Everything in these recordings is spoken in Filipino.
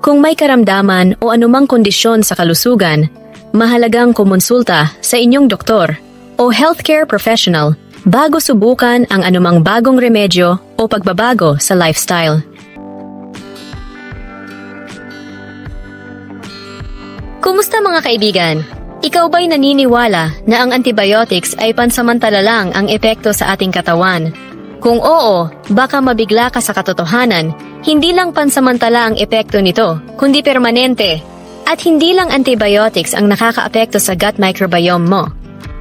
Kung may karamdaman o anumang kondisyon sa kalusugan, mahalagang kumonsulta sa inyong doktor o healthcare professional bago subukan ang anumang bagong remedyo o pagbabago sa lifestyle. Kumusta mga kaibigan? Ikaw ba'y naniniwala na ang antibiotics ay pansamantala lang ang epekto sa ating katawan? Kung oo, baka mabigla ka sa katotohanan, hindi lang pansamantala ang epekto nito, kundi permanente. At hindi lang antibiotics ang nakakaapekto sa gut microbiome mo.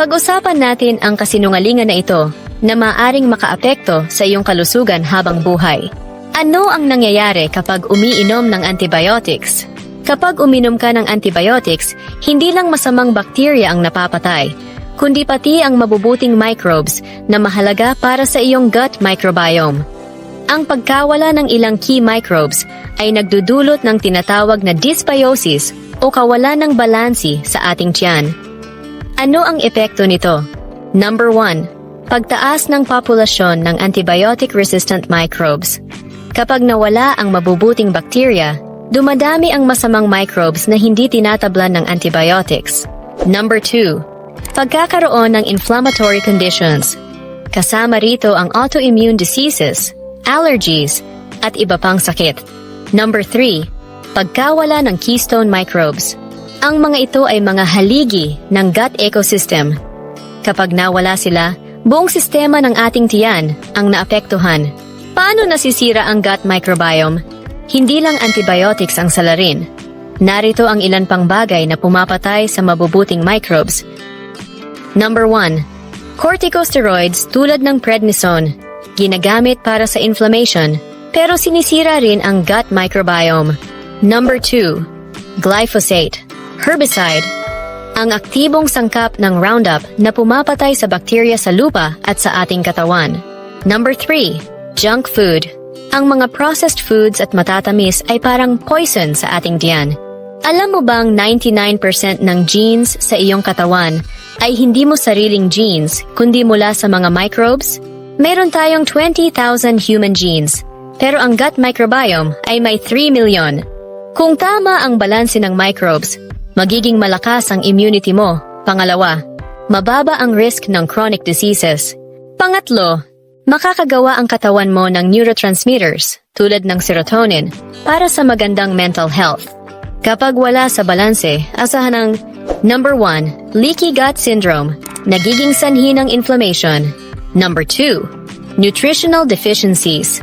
Pag-usapan natin ang kasinungalingan na ito na maaring makaapekto sa iyong kalusugan habang buhay. Ano ang nangyayari kapag umiinom ng antibiotics? Kapag uminom ka ng antibiotics, hindi lang masamang bakterya ang napapatay, kundi pati ang mabubuting microbes na mahalaga para sa iyong gut microbiome. Ang pagkawala ng ilang key microbes ay nagdudulot ng tinatawag na dysbiosis o kawalan ng balansi sa ating tiyan. Ano ang epekto nito? Number 1. Pagtaas ng populasyon ng antibiotic-resistant microbes. Kapag nawala ang mabubuting bakterya, dumadami ang masamang microbes na hindi tinatablan ng antibiotics. Number 2. Pagkakaroon ng inflammatory conditions. Kasama rito ang autoimmune diseases, allergies, at iba pang sakit. Number 3. Pagkawala ng keystone microbes. Ang mga ito ay mga haligi ng gut ecosystem. Kapag nawala sila, buong sistema ng ating tiyan ang naapektuhan. Paano nasisira ang gut microbiome? Hindi lang antibiotics ang salarin. Narito ang ilan pang bagay na pumapatay sa mabubuting microbes. Number 1. Corticosteroids tulad ng prednisone, ginagamit para sa inflammation, pero sinisira rin ang gut microbiome. Number 2. Glyphosate, herbicide, ang aktibong sangkap ng Roundup na pumapatay sa bakterya sa lupa at sa ating katawan. Number 3. Junk food. Ang mga processed foods at matatamis ay parang poison sa ating tiyan. Alam mo bang 99% ng genes sa iyong katawan ay hindi mo sariling genes kundi mula sa mga microbes? Meron tayong 20,000 human genes, pero ang gut microbiome ay may 3 million. Kung tama ang balanse ng microbes, magiging malakas ang immunity mo. Pangalawa, mababa ang risk ng chronic diseases. Pangatlo, makakagawa ang katawan mo ng neurotransmitters tulad ng serotonin para sa magandang mental health. Kapag wala sa balanse, asahan ang Number 1, leaky gut syndrome, nagiging sanhi ng inflammation. Number 2, nutritional deficiencies,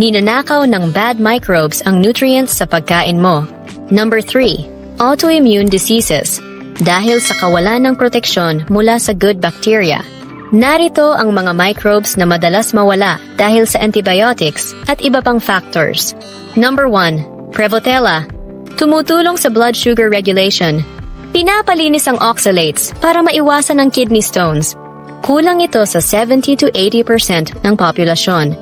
ninanakaw ng bad microbes ang nutrients sa pagkain mo. Number 3, autoimmune diseases, dahil sa kawalan ng proteksyon mula sa good bacteria. Narito ang mga microbes na madalas mawala dahil sa antibiotics at iba pang factors. Number 1, Prevotella, tumutulong sa blood sugar regulation. Pinapalinis ang oxalates para maiwasan ang kidney stones. Kulang ito sa 70 to 80% ng populasyon.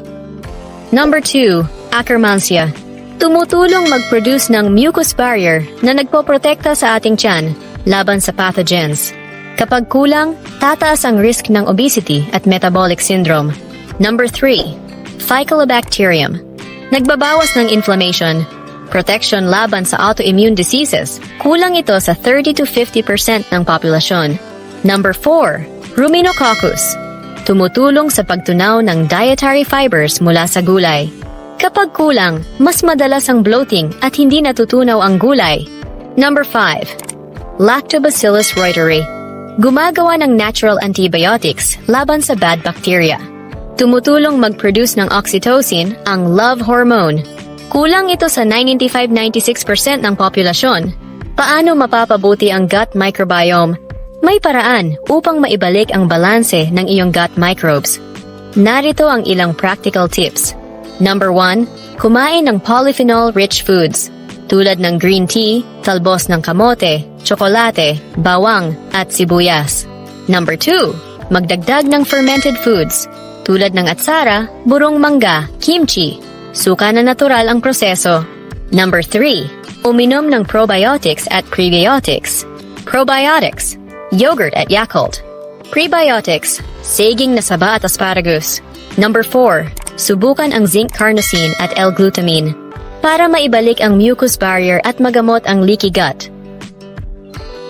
Number 2, Akkermansia. Tumutulong mag-produce ng mucus barrier na nagpoprotekta sa ating tiyan laban sa pathogens. Kapag kulang, tataas ang risk ng obesity at metabolic syndrome. Number 3, Faecalibacterium. Nagbabawas ng inflammation, protection laban sa autoimmune diseases. Kulang ito sa 30 to 50% ng populasyon. Number 4, Ruminococcus. Tumutulong sa pagtunaw ng dietary fibers mula sa gulay. Kapag kulang, mas madalas ang bloating at hindi natutunaw ang gulay. Number 5, Lactobacillus reuteri. Gumagawa ng natural antibiotics laban sa bad bacteria. Tumutulong mag-produce ng oxytocin, ang love hormone. Kulang ito sa 95-96% ng populasyon. Paano mapapabuti ang gut microbiome? May paraan upang maibalik ang balanse ng iyong gut microbes. Narito ang ilang practical tips. Number 1, kumain ng polyphenol-rich foods. tulad ng green tea, talbos ng kamote, tsokolate, bawang, at sibuyas. Number 2. Magdagdag ng fermented foods tulad ng atsara, burong mangga, kimchi. Suka na natural ang proseso. Number 3. Uminom ng probiotics at prebiotics. Probiotics, yogurt at Yakult. Prebiotics, saging na saba at asparagus. Number 4. Subukan ang zinc carnosine at L-glutamine para maibalik ang mucus barrier at magamot ang leaky gut.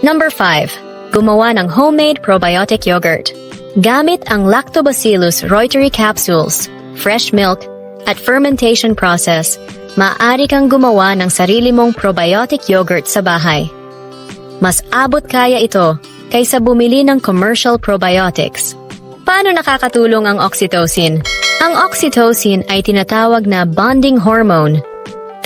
Number 5. Gumawa ng homemade probiotic yogurt. Gamit ang Lactobacillus reuteri capsules, fresh milk, at fermentation process, maaari kang gumawa ng sarili mong probiotic yogurt sa bahay. Mas abot kaya ito kaysa bumili ng commercial probiotics. Paano nakakatulong ang oxytocin? Ang oxytocin ay tinatawag na bonding hormone.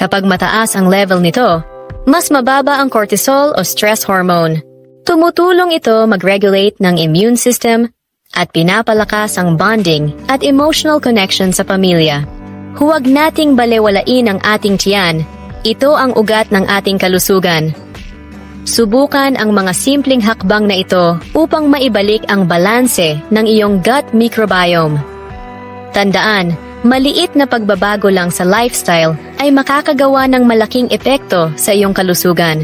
Kapag mataas ang level nito, mas mababa ang cortisol o stress hormone. Tumutulong ito mag-regulate ng immune system at pinapalakas ang bonding at emotional connection sa pamilya. Huwag nating balewalain ang ating tiyan. Ito ang ugat ng ating kalusugan. Subukan ang mga simpleng hakbang na ito upang maibalik ang balanse ng iyong gut microbiome. Tandaan, maliit na pagbabago lang sa lifestyle ay makakagawa ng malaking epekto sa iyong kalusugan.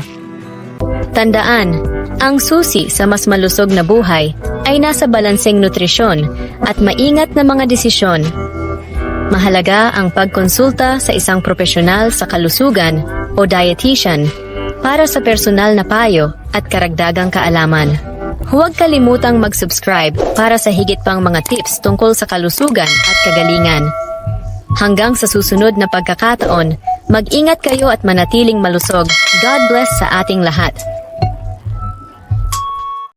Tandaan, ang susi sa mas malusog na buhay ay nasa balanseng nutrisyon at maingat na mga desisyon. Mahalaga ang pagkonsulta sa isang profesional sa kalusugan o dietitian para sa personal na payo at karagdagang kaalaman. Huwag kalimutang mag-subscribe para sa higit pang mga tips tungkol sa kalusugan at kagalingan. Hanggang sa susunod na pagkakataon, mag-ingat kayo at manatiling malusog. God bless sa ating lahat.